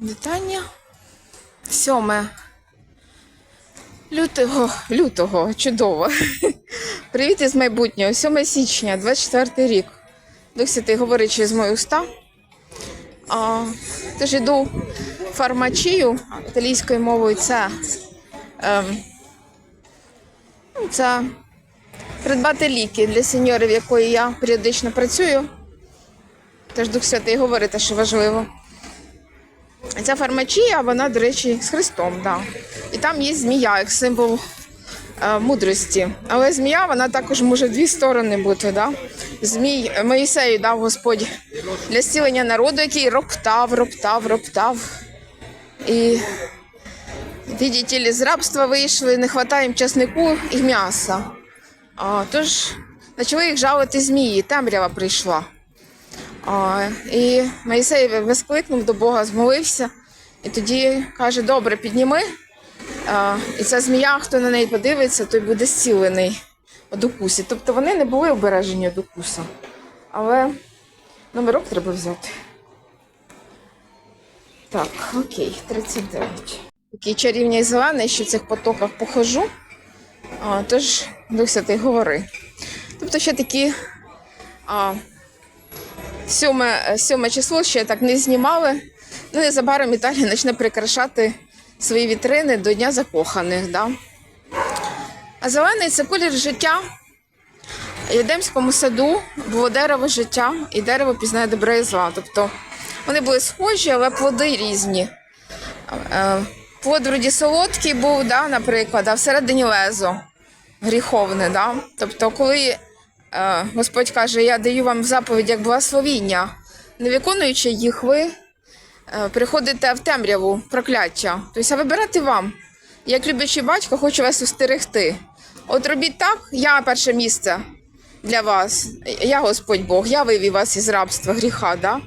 Вітання. 7 лютого, лютого, чудово. Привіт із майбутнього. 7 січня, 24 рік. Дух Святий говорить через мої уста. А, тож йду фармачію італійською мовою. Це, ем, ну, це придбати ліки для сеньорів, якої я періодично працюю. Теж Дух Святий говорить, що важливо. Ця фармачія, вона, до речі, з Христом, да. І там є змія, як символ е, мудрості. Але змія, вона також може дві сторони бути. Да? Змій Моїсею дав Господь для зцілення народу, який роптав, роптав, роптав. І ли, з рабства вийшли, не вистачає їм часнику і м'яса. А, тож почали їх жалити змії, темрява прийшла. І Моїсей вискликнув до Бога, змолився, і тоді каже: Добре, підніми. І ця змія, хто на неї подивиться, той буде зцілений від укусі. Тобто вони не були обережені від укуса. Але номерок треба взяти. Так, окей, 39. Такий чарівний зелений, що в цих потоках похожу. А, тож, Дух Святий, говори. Тобто ще такі. А, Сьоме, сьоме число ще так не знімали. Ну, незабаром Італія почне прикрашати свої вітрини до Дня закоханих. Да? А зелений це колір життя. В Єдемському саду було дерево життя, і дерево пізнає добре і зла. Тобто вони були схожі, але плоди різні. Е, Плод вроді солодкий був, да, наприклад, а всередині лезо гріховне. Да? Тобто, коли Е, Господь каже, я даю вам заповідь як благословіння. Не виконуючи їх, ви е, приходите в темряву прокляття. Тобто, вибирати вам. Як люблячий батько, хочу вас устерегти. От робіть так, я перше місце для вас. Я Господь Бог, я вивів вас із рабства гріха. Да?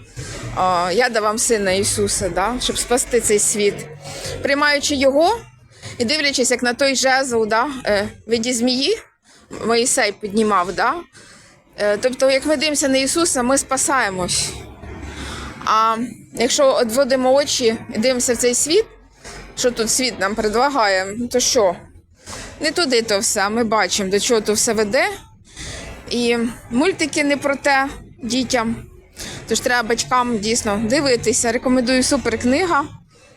Е, Я дав вам сина Ісуса, да? щоб спасти цей світ. Приймаючи його і дивлячись, як на той жезл да? е, виді змії. Моїсей піднімав, да? Е, Тобто, як ми дивимося на Ісуса, ми спасаємось. А якщо відводимо очі і дивимося в цей світ, що тут світ нам предлагає, ну, то що? Не туди то все. Ми бачимо, до чого то все веде. І мультики не про те дітям. Тож треба батькам дійсно дивитися. Рекомендую суперкнига,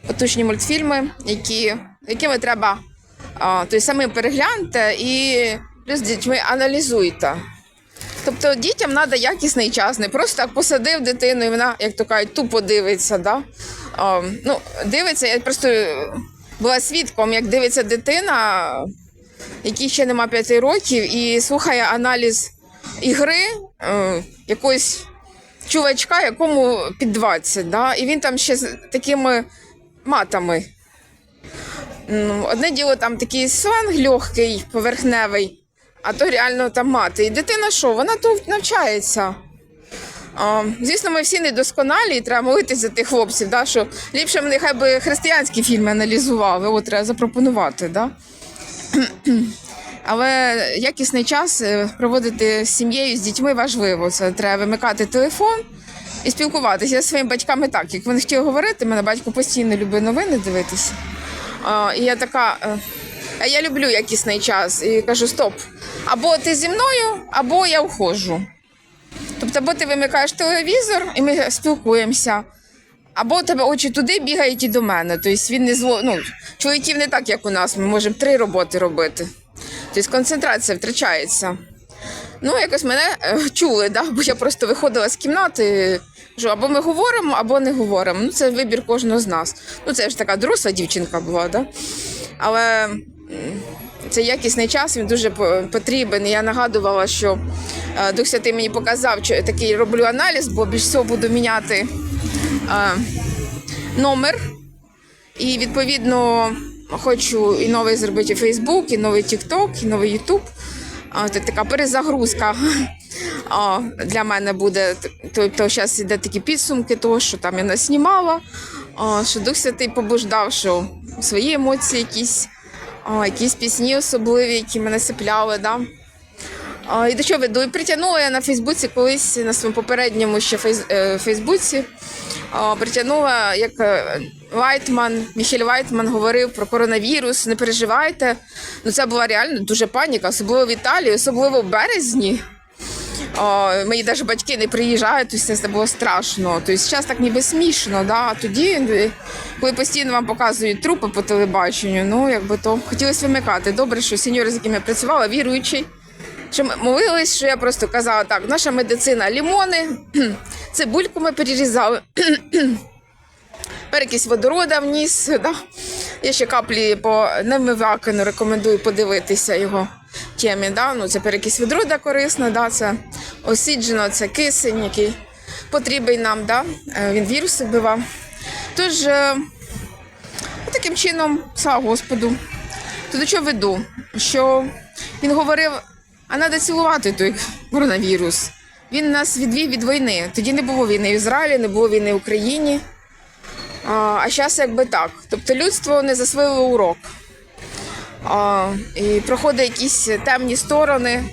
потужні мультфільми, які, якими треба то самим перегляньте і з дітьми аналізуйте. Тобто дітям треба якісний час, не просто так посадив дитину, і вона, як то кажуть, тупо дивиться. Да? А, ну, дивиться, я просто була свідком, як дивиться дитина, якій ще нема 5 років, і слухає аналіз ігри е, якогось чувачка, якому під 20. Да? І він там ще з такими матами. Ну, одне діло там такий сленг легкий, поверхневий, а то реально там мати. І дитина що? Вона тут навчається. А, звісно, ми всі недосконалі, і треба молитися за тих хлопців, да, що ліпше вони хай би християнські фільми аналізували, от треба запропонувати. Да? Але якісний час е, проводити з сім'єю, з дітьми важливо. Це треба вимикати телефон і спілкуватися. Я зі своїми батьками так. Як вони хотіли говорити, мене батько постійно любить новини дивитися. А, і я така, е, а я люблю якісний час і кажу: стоп, або ти зі мною, або я входжу. Тобто, або ти вимикаєш телевізор, і ми спілкуємося, або у тебе очі туди бігають і до мене. Тобто він не зло. Ну, чоловіків не так, як у нас. Ми можемо три роботи робити. Тобто концентрація втрачається. Ну, якось мене е, чули, да? бо я просто виходила з кімнати. Кажу, або ми говоримо, або не говоримо. Ну, це вибір кожного з нас. Ну, це ж така доросла дівчинка була, да? але м, цей якісний час він дуже потрібен. Я нагадувала, що е, Дух Святий мені показав, що я такий роблю аналіз, бо більш всього буду міняти е, номер. І відповідно хочу і новий зробити Фейсбук, і новий TikTok, і новий Ютуб. Це така перезагрузка для мене буде. Тобто зараз іде такі підсумки того, що там я наснімала, що Дух Святий побуждав, що свої емоції якісь, а, якісь пісні особливі, які мене сипляли. Да? А, і до чого веду? І притягнула я на Фейсбуці колись на своєму попередньому ще фейс, е, Фейсбуці. А, притягнула, як е, Вайтман, Міхель Вайтман говорив про коронавірус. Не переживайте. Ну це була реально дуже паніка, особливо в Італії, особливо в березні. О, мої навіть батьки не приїжджають, тобто це було страшно. Тобто зараз так ніби смішно, да? а тоді, коли постійно вам показують трупи по телебаченню, ну якби то хотілося вимикати. Добре, що сеньори, з якими я працювала, віруючий, що ми молились, що я просто казала так, наша медицина лімони, цибульку ми перерізали. Перекись водорода вніс. Да? Я ще каплі по Немивакину рекомендую подивитися його темі. Да? Ну, це перекись водорода корисна, да? це осіджено, це кисень, який потрібен нам. Да? Е, Він віруси вбивав. Тож, е, таким чином, слава Господу. То до чого веду? Що він говорив, а треба цілувати той коронавірус. Він нас відвів від війни. Тоді не було війни в Ізраїлі, не було війни в Україні. А зараз якби так. Тобто людство не засвоїло урок. А, і проходить якісь темні сторони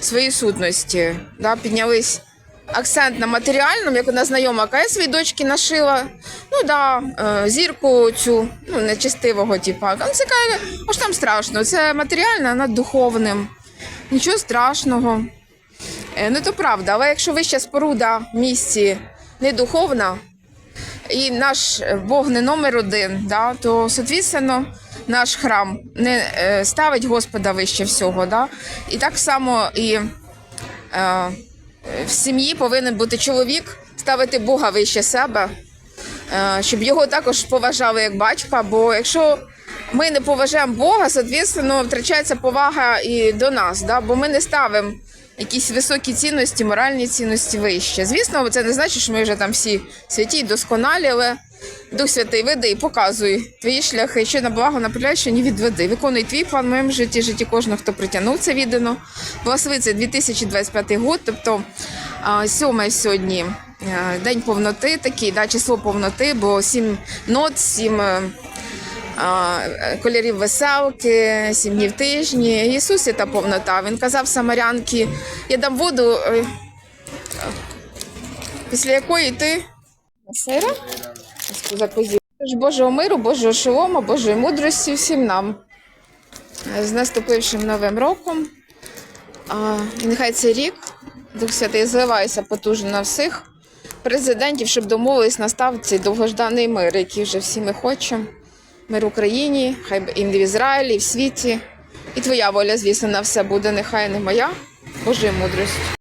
своєї сутності. Да, піднялись акцент на матеріальному, як одна знайома, яка я своїй дочці нашила. Ну да, е, зірку цю, ну, нечистивого, типу. А це каже, а що там страшно? Це матеріальне над духовним. Нічого страшного. Е, Ну то правда, але якщо вища споруда в місті не духовна, і наш Бог не номер один, да, то, соответственно, наш храм не е, ставить Господа вище всього. Да? І так само і е, в сім'ї повинен бути чоловік ставити Бога вище себе, е, щоб його також поважали як батька. Бо якщо ми не поважаємо Бога, соответственно, втрачається повага і до нас, да? бо ми не ставимо якісь високі цінності, моральні цінності вище. Звісно, це не значить, що ми вже там всі святі, досконалі, але Дух Святий веди і показуй твої шляхи, що на благо направляй, що не відведи. Виконуй твій план в моєму житті, житті кожного, хто притягнув це віддано. Благослови це 2025 год, тобто сьоме сьогодні. День повноти такий, да, число повноти, бо сім нот, сім е, кольорів веселки, сім днів тижні. Ісус це та повнота. Він казав самарянки, я дам воду, е, після якої ти сира за. Тож Божого миру, Божого шолома, Божої мудрості всім нам. З наступившим новим роком. І нехай цей рік Дух Святий зливається потужно на всіх президентів, щоб домовились настав цей довгожданий мир, який вже всі ми хочемо. Мир в Україні, хай і в Ізраїлі, і в світі. І твоя воля, звісно, на все буде, нехай не моя, Божої мудрості.